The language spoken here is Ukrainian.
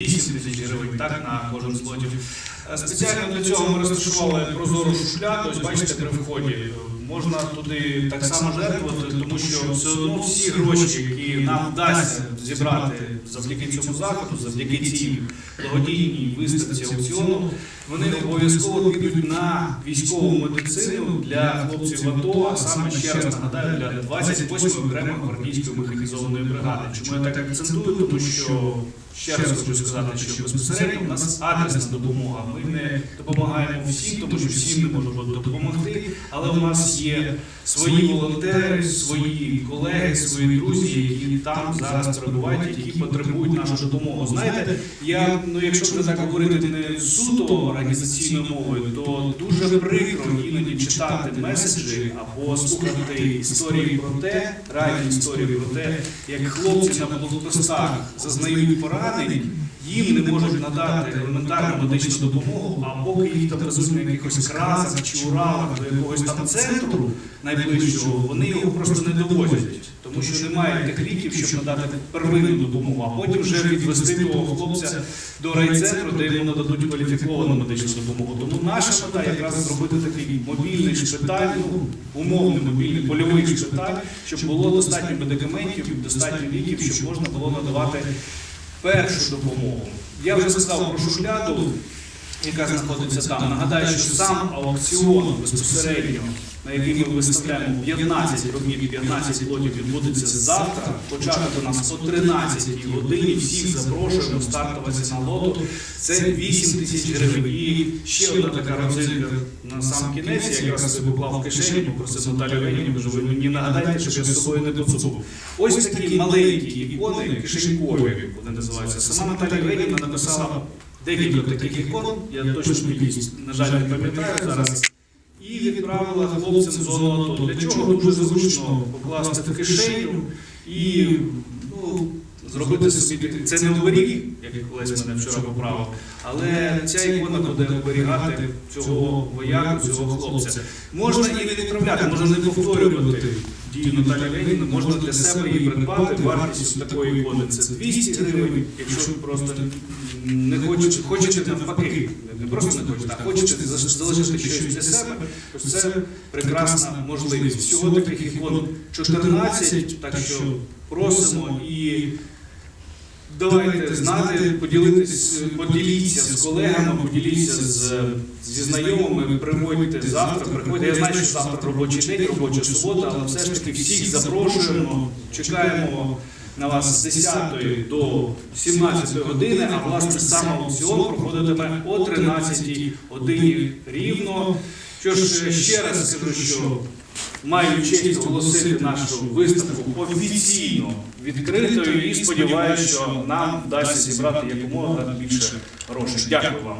8 тисяч так на кожен з лотів. Е, Спеціально для цього ми розташували прозору шухляду. Ось бачите, при вході е, можна туди так само жертвувати, тому що все одно всі гроші, які нам вдасться зібрати завдяки цьому заходу, завдяки цій благодійній виставці аукціону, вони обов'язково підуть на військову медицину для хлопців АТО, а саме ще раз нагадаю, для 28-ї окремої гвардійської механізованої бригади. Чому я так акцентую? Тому що ще раз хочу сказати, що безпосередньо у нас адресна допомога. Ми не допомагаємо всім, тому що всім не можемо допомогти. Але у нас є свої волонтери, свої колеги, свої друзі, які там зараз перебувають, які потребують нашу допомогу. Знаєте, я ну якщо вже так говорити не суто організаційною мовою, то дуже прикро іноді читати меседжі або слухати історії про те, реальні історії про те, як хлопці на блокпостах зазнають поранень. Їм не можуть надати елементарну медичну допомогу, а поки їх там везуть на якихось красах чи уралах до якогось там центру найближчого, вони його просто не довозять, тому що немає тих ліків, щоб надати первинну допомогу, а потім вже відвести того хлопця до райцентру, де йому нададуть кваліфіковану медичну допомогу. Тому наша мета якраз зробити такий мобільний шпиталь, ну, умовний мобільний польовий шпиталь, щоб було достатньо медикаментів, достатньо ліків, щоб можна було надавати першу допомогу. Я вже сказав про шухляду, яка знаходиться там. Нагадаю, що сам аукціон безпосередньо, на який ми виставляємо 15 робіт, 15 лотів, відбудеться завтра. Початок у нас о 13 годині. Всіх запрошуємо. Стартова ціна лоту це 8 тисяч гривень. І ще одна така родзинка на сам кінець. Я якраз собі поклав в кишені, попросив Наталію Ленівну, що ви мені нагадайте, щоб я з собою не поцупив. Ось такі маленькі ікони, кишенькові, вони називаються. Сама Наталія Ленівна написала декілька таких ікон, я точно кількість, на жаль, не пам'ятаю зараз. І відправила хлопцям з зону АТО. Для чого дуже зручно покласти в кишеню і ну, зробити собі це не оберіг, як колись мене вчора поправив, але ця ікона буде оберігати цього вояку, цього хлопця. Можна і не відправляти, можна не повторювати дію Наталі Леніна, можна для себе її придбати. Вартість такої ікони це 200 гривень, якщо просто не хочете, хочете навпаки, не просто не хочете, а хочете за- залишити щось для себе, то це прекрасна можливість. Всього таких ікон 14, так що просимо і давайте знати, поділитись, поділіться з колегами, поділіться з, зі знайомими, приходьте завтра, приходьте. Я знаю, що завтра робочий день, робоча субота, але все ж таки всіх запрошуємо, чекаємо на вас з 10 до 17 години, а власне сам аукціон проходитиме о 13 годині рівно. Що ж, ще раз скажу, що маю честь оголосити нашу виставку офіційно відкритою і сподіваюся, що нам вдасться зібрати якомога більше грошей. Дякую вам.